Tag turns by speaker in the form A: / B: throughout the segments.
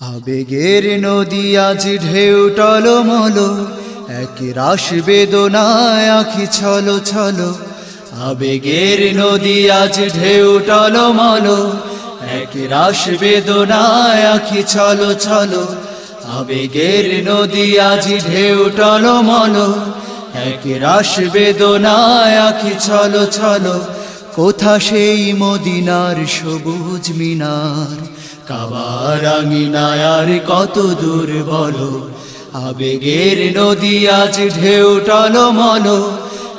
A: আবেগের নদী আজ ঢেউ টলমল, এক রাস বেদনায় আখি ছলো ছলো। আবেগের নদী আজ ঢেউ টল টলমল, এক রাস বেদনায় আখি ছলো ছলো। আবেগের নদী আজ ঢেউ টলমল, এক রাস বেদনায় আখি ছলো ছলো। কোথা সেই মদিনার সবুজ মিনার? কাবার আঙিনায় আর কত দূর বলো? আবেগের নদী আজ ঢেউ টলমল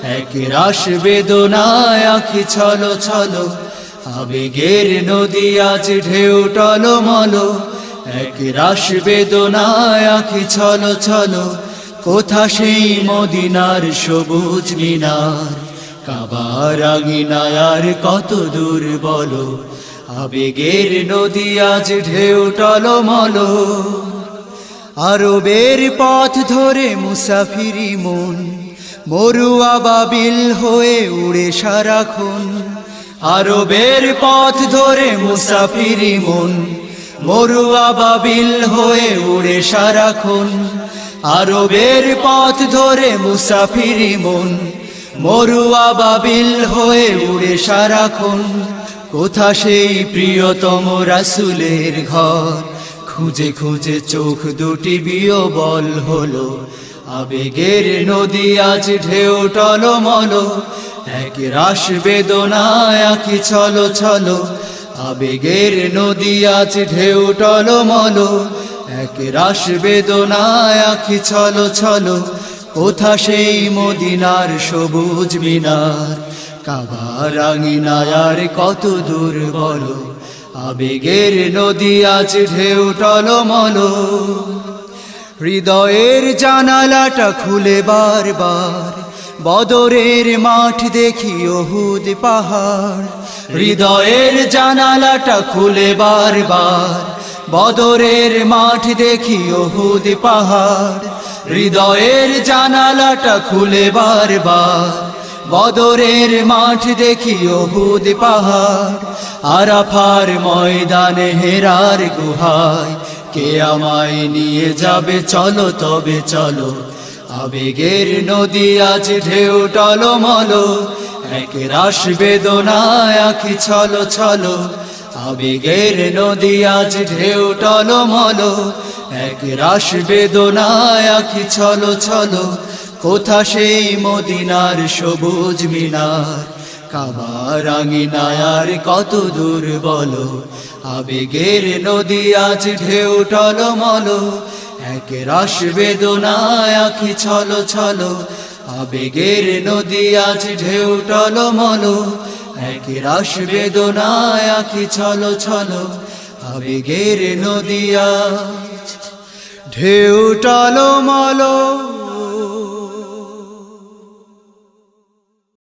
A: এক রাস বেদনায় আখি ছলো ছলো। আবেগের নদী আজ ঢেউ টলমল এক রাস বেদনায় আখি ছলো ছলো। কোথা সেই মদিনার সবুজ মিনার? কাবার আঙিনায় আর কত দূর বলো? আবেগের নদী আজ ঢেউ টলমল। আরবের পথ ধরে মুসাফিরি মন, মরুয়া বাবিল হয়ে উড়ে সারা সারাক্ষণ আরবের পথ ধরে মুসাফিরি মন, মরুয়া বাবিল হয়ে উড়ে সারা সারাক্ষণ আরবের পথ ধরে মুসাফিরি মন, মরুয়া বাবিল হয়ে উড়ে সারাক্ষণ কোথা সেই প্রিয়তম রাসুলের ঘর? খুঁজে খুঁজে চোখ দুটি বিয়বল হলো। আবেগের নদী আজ ঢেউ টলমল। এক রাস বেদনায় আঁকি ছলো ছলো। আবেগের নদী আজ ঢেউ টলমল। এক রাস বেদনায় আঁকি ছলো ছলো। কোথা সেই মদিনার সবুজ মিনার? কাবার আঙিনায় আর কত দূর বলো। আবেগের নদী আজ ঢেউ টল টলমল। হৃদয়ের জানালাটা খুলে বারবার। বদরের মাঠ দেখি ওহুদ পাহাড়। হৃদয়ের জানালাটা খুলে বারবার। বদরের মাঠ দেখি ওহুদ পাহাড়। হৃদয়ের জানালাটা খুলে বারবার। বদরের মাঠ দেখি ওহুদ পাহাড়, আরাফার ময়দানে হেরার গুহায়। কে আমায় নিয়ে যাবে? চলো, তবে চলো। আবেগের নদী আজ ঢেউ টলমল এক রাস বেদনায় আখি ছলো ছলো। আবেগের নদী আজ ঢেউ টলমল এক রাস বেদনায় আখি ছলো ছলো। কোথা সেই মদিনার সবুজ মিনার? কাবার আঙিনায় আর কত দূর বলো? আবেগের নদী আজ ঢেউ টলমল। এক রাস বেদনায় আখি ছলো ছলো। আবেগের নদী আজ ঢেউ টলমল। এক রাস বেদনায় আখি ছলো ছলো। আবেগের নদী আজ ঢেউ টলমল।